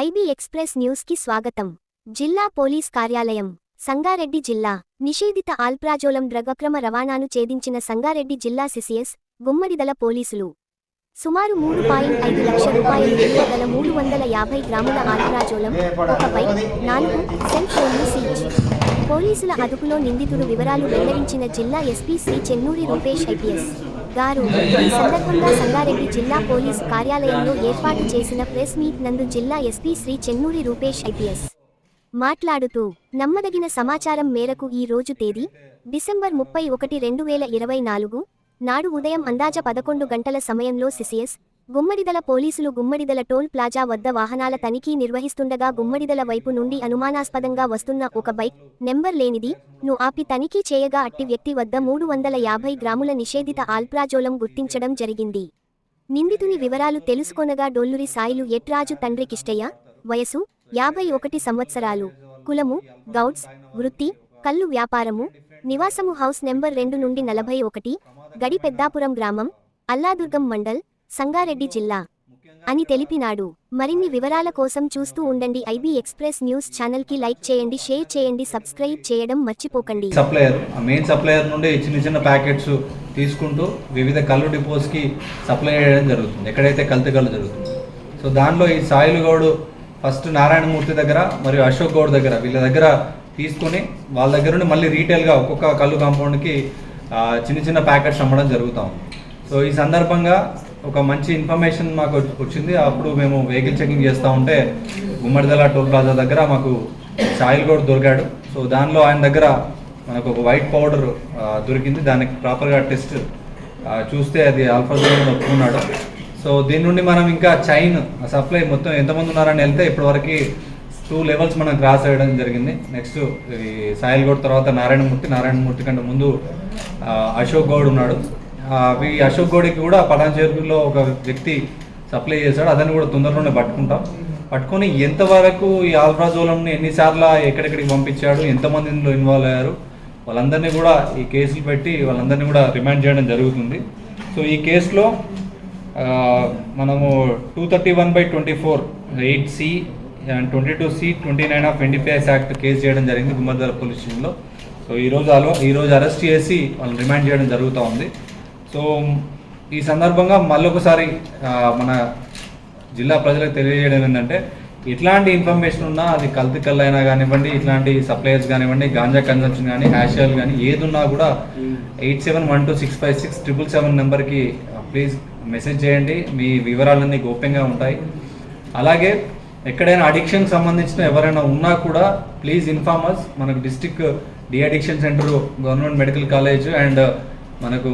IB express న్యూస్కి స్వాగతం. జిల్లా పోలీస్ కార్యాలయం సంగారెడ్డి జిల్లా. నిషేధిత ఆల్ప్రాజోలం డ్రగ్ అక్రమ రవాణాను ఛేదించిన సంగారెడ్డి జిల్లా సిసిఎస్ గుమ్మడిదల పోలీసులు. సుమారు మూడు పాయింట్ ఐదు లక్షల రూపాయలు గల మూడు వందల యాభై గ్రాముల ఆల్ప్రాజోలం ఒక బైక్ నాలుగు సెల్ ఫోన్లు సీజ్. పోలీసుల అదుపులో నిందితుడు వివరాలు వెల్లడించిన జిల్లా SP C Chennuri Rupesh IPS. గారు. ఈ సందర్భంగా సంగారెడ్డి జిల్లా పోలీస్ కార్యాలయంలో ఏర్పాటు చేసిన ప్రెస్ మీట్ నందు జిల్లా ఎస్పీ శ్రీ చెన్నూరి రూపేష్ ఐపీఎస్ మాట్లాడుతూ నమ్మదగిన సమాచారం మేరకు ఈ రోజు తేదీ డిసెంబర్ ముప్పై ఒకటి రెండు వేల ఇరవై నాలుగు నాడు ఉదయం అందాజ పదకొండు గంటల సమయంలో సిసిఎస్ గుమ్మడిదల పోలీసులు గుమ్మడిదల టోల్ ప్లాజా వద్ద వాహనాల తనిఖీ నిర్వహిస్తుండగా గుమ్మడిదల వైపు నుండి అనుమానాస్పదంగా వస్తున్న ఒక బైక్ నెంబర్ లేనిది ను ఆపి తనిఖీ చేయగా అట్టి వ్యక్తి వద్ద మూడు వందల యాభై గ్రాముల నిషేధిత ఆల్ప్రాజోలం గుర్తించడం జరిగింది. నిందితుని వివరాలు తెలుసుకొనగా డొల్లురి సాయిలు ఎట్రాజు తండ్రి కిష్టయ్య వయసు యాభై ఒకటి సంవత్సరాలు. కులము గౌడ్స్ వృత్తి కల్లు వ్యాపారము నివాసము హౌస్ నెంబర్ రెండు నుండి నలభై ఒకటి గడి పెద్దాపురం గ్రామం అల్లాదుర్గం మండల్ సంగారెడ్డి జిల్లా అని తెలిపినాడు. మరిన్ని వివరాల కోసం చూస్తూ ఉండండి. ఐబీ ఎక్స్ప్రెస్ న్యూస్ ఛానల్కి లైక్ చేయండి షేర్ చేయండి సబ్స్క్రైబ్ చేయడం మర్చిపోకండి. సప్లయర్ మెయిన్ సప్లయర్ నుండి చిన్న చిన్న ప్యాకెట్స్ తీసుకుంటూ వివిధ కళ్ళు డిపోస్కి సప్లై చేయడం జరుగుతుంది. ఎక్కడైతే కల్తీ కళ్ళు జరుగుతుంది. సో దాంట్లో ఈ సాయిల్ గౌడ్ ఫస్ట్ నారాయణమూర్తి దగ్గర మరియు అశోక్ గౌడ్ దగ్గర వీళ్ళ దగ్గర తీసుకొని వాళ్ళ దగ్గర నుండి మళ్ళీ రీటైల్గా ఒక్కొక్క కళ్ళు కాంపౌండ్కి చిన్న చిన్న ప్యాకెట్స్ అమ్మడం జరుగుతాం సో ఈ సందర్భంగా ఒక మంచి ఇన్ఫర్మేషన్ మాకు వచ్చింది. అప్పుడు మేము వెహికల్ చెకింగ్ చేస్తూ ఉంటే గుమ్మడిదల టోల్ ప్లాజా దగ్గర మాకు సాయిల్ గౌడ్ దొరికాడు. సో దానిలో ఆయన దగ్గర మనకు ఒక వైట్ పౌడర్ దొరికింది. దానికి ప్రాపర్గా టెస్ట్ చూస్తే అది ఆల్ఫాజోన్ ఒప్పుకున్నాడు. సో దీని నుండి మనం ఇంకా చైన్ సప్లై మొత్తం ఎంతమంది ఉన్నారని వెళ్తే ఇప్పటివరకు టూ లెవెల్స్ మనం క్రాస్ అయ్యడం జరిగింది. నెక్స్ట్ ఈ సాయిల్ గౌడ్ తర్వాత నారాయణమూర్తి. నారాయణమూర్తి కంటే ముందు అశోక్ గౌడ్ ఉన్నాడు. అవి అశోక్ గోడికి కూడా పటాన్చేరులో ఒక వ్యక్తి సప్లై చేశాడు. అతన్ని కూడా తొందరలోనే పట్టుకుంటాం. పట్టుకొని ఎంతవరకు ఈ ఆల్ఫ్రాజోలంని ఎన్నిసార్లు ఎక్కడెక్కడికి పంపించాడు ఎంతమంది ఇందులో ఇన్వాల్వ్ అయ్యారు వాళ్ళందరినీ కూడా ఈ కేసులు పెట్టి వాళ్ళందరినీ కూడా రిమాండ్ చేయడం జరుగుతుంది. సో ఈ కేసులో మనము two thirty one by twenty four eight C and twenty two C twenty nine of NDPS act case చేయడం జరిగింది గుమ్మద్దల పోలీస్ స్టేషన్లో. సో ఈరోజు అలో ఈరోజు అరెస్ట్ చేసి వాళ్ళని రిమాండ్ చేయడం జరుగుతూ ఉంది. సో ఈ సందర్భంగా మళ్ళొకసారి మన జిల్లా ప్రజలకు తెలియజేయడం ఏంటంటే ఎట్లాంటి ఇన్ఫర్మేషన్ ఉన్నా అది కల్తీ కళ్ళు అయినా కానివ్వండి ఇట్లాంటి సప్లయర్స్ కానివ్వండి గాంజా కన్సంప్షన్ కానీ హ్యాషియల్ కానీ ఏది ఉన్నా కూడా eight seven one two six five six triple seven నెంబర్కి ప్లీజ్ మెసేజ్ చేయండి. మీ వివరాలన్నీ గోప్యంగా ఉంటాయి. అలాగే ఎక్కడైనా అడిక్షన్ సంబంధించిన ఎవరైనా ఉన్నా కూడా ప్లీజ్ ఇన్ఫార్మ్ అస్ మనకు district de addiction centre government medical college and మనకు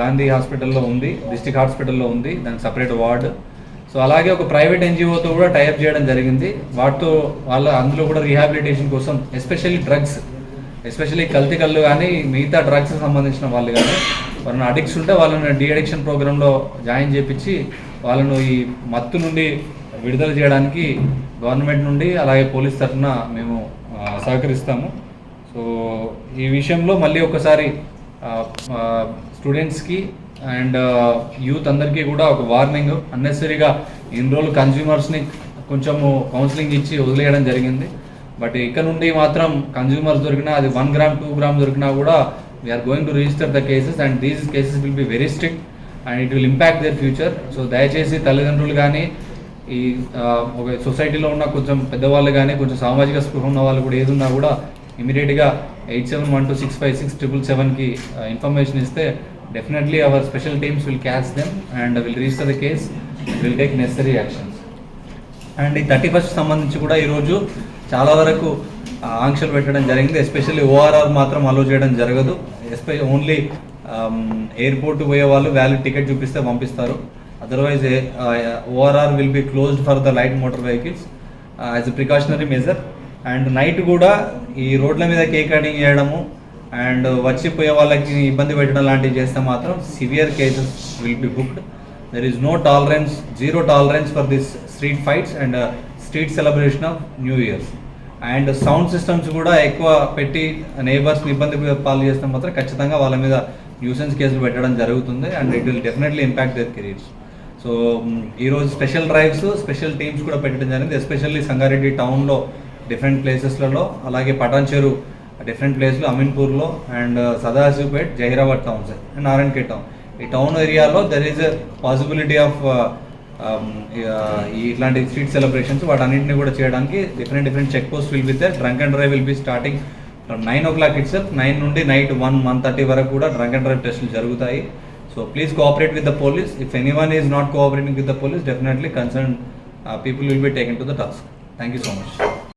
గాంధీ హాస్పిటల్లో ఉంది డిస్టిక్ హాస్పిటల్లో ఉంది దానికి సపరేట్ వార్డ్. సో అలాగే ఒక ప్రైవేట్ ఎన్జిఓతో కూడా టైప్ చేయడం జరిగింది. వాటితో వాళ్ళ అందులో కూడా రీహాబిలిటేషన్ కోసం ఎస్పెషల్లీ డ్రగ్స్ ఎస్పెషల్లీ కల్తీ కళ్ళు కానీ మిగతా డ్రగ్స్ సంబంధించిన వాళ్ళు కానీ వాళ్ళని అడిక్ట్స్ ఉంటే వాళ్ళని డిఅడిక్షన్ ప్రోగ్రాంలో జాయిన్ చేపించి వాళ్ళను ఈ మత్తు నుండి విడుదల చేయడానికి గవర్నమెంట్ నుండి అలాగే పోలీస్ తరఫున మేము సహకరిస్తాము. సో ఈ విషయంలో మళ్ళీ ఒకసారి స్టూడెంట్స్కి అండ్ యూత్ అందరికీ కూడా ఒక వార్నింగ్ అన్నెసరీగా ఇన్ని రోజులు కన్జ్యూమర్స్ని కొంచెము కౌన్సిలింగ్ ఇచ్చి వదిలేయడం జరిగింది. బట్ ఇక్కడ నుండి మాత్రం కన్జ్యూమర్స్ దొరికినా అది వన్ గ్రామ్ టూ గ్రామ్ దొరికినా కూడా we're going to register the cases and these cases will be very strict and it will impact their future so దయచేసి తల్లిదండ్రులు కానీ ఈ ఒక సొసైటీలో ఉన్న కొంచెం పెద్దవాళ్ళు కానీ కొంచెం సామాజిక స్పృహ ఉన్న వాళ్ళు కూడా ఏదున్నా కూడా ఇమీడియట్గా eight seven one two six five six triple సెవెన్కి ఇన్ఫర్మేషన్ ఇస్తే definitely our special teams will catch them and will register the case will take necessary actions and ఈ థర్టీ ఫస్ట్ సంబంధించి కూడా ఈరోజు చాలా వరకు ఆంక్షలు పెట్టడం జరిగింది. ఎస్పెషల్లీ ఓఆర్ఆర్ మాత్రం అలో చేయడం జరగదు. ఎస్పె ఓన్లీ ఎయిర్పోర్ట్ పోయే వాళ్ళు వ్యాలిడ్ టికెట్ చూపిస్తే పంపిస్తారు. Otherwise ORR will be closed for the light motor vehicles as a precautionary measure and night కూడా ఈ రోడ్ల మీద కేక్ కటింగ్ చేయడము అండ్ వచ్చిపోయే వాళ్ళకి ఇబ్బంది పెట్టడం లాంటివి చేస్తే మాత్రం severe cases will be booked. There is no tolerance zero tolerance for this street fights and street celebration of new year's and sound systems కూడా ఎక్కువ పెట్టి నైబర్స్ని ఇబ్బంది పాలు చేస్తే మాత్రం ఖచ్చితంగా వాళ్ళ మీద న్యూసెన్స్ కేసులు పెట్టడం జరుగుతుంది and it will definitely impact their careers so ఈరోజు స్పెషల్ డ్రైవ్స్ స్పెషల్ టీమ్స్ కూడా పెట్టడం జరిగింది ఎస్పెషల్లీ సంగారెడ్డి టౌన్లో డిఫరెంట్ ప్లేసెస్లలో అలాగే పటాన్చెరు డిఫరెంట్ ప్లేస్లో అమీన్పూర్లో and Sadashivpet Zaheerabad towns and Narayankhed town ఈ టౌన్ ఏరియాలో దర్ ఈజ్ పాసిబిలిటీ ఆఫ్ ఇట్లాంటి స్ట్రీట్ సెలబ్రేషన్స్ వాటన్నింటినీ కూడా చేయడానికి different different check post will be there drunk and drive will be starting from nine o'clock it's nine నుండి night one one thirty వరకు కూడా drunk and drive టెస్టులు జరుగుతాయి. So please cooperate with the police if anyone is not cooperating with the police definitely concern people will be taken to the task thank you so much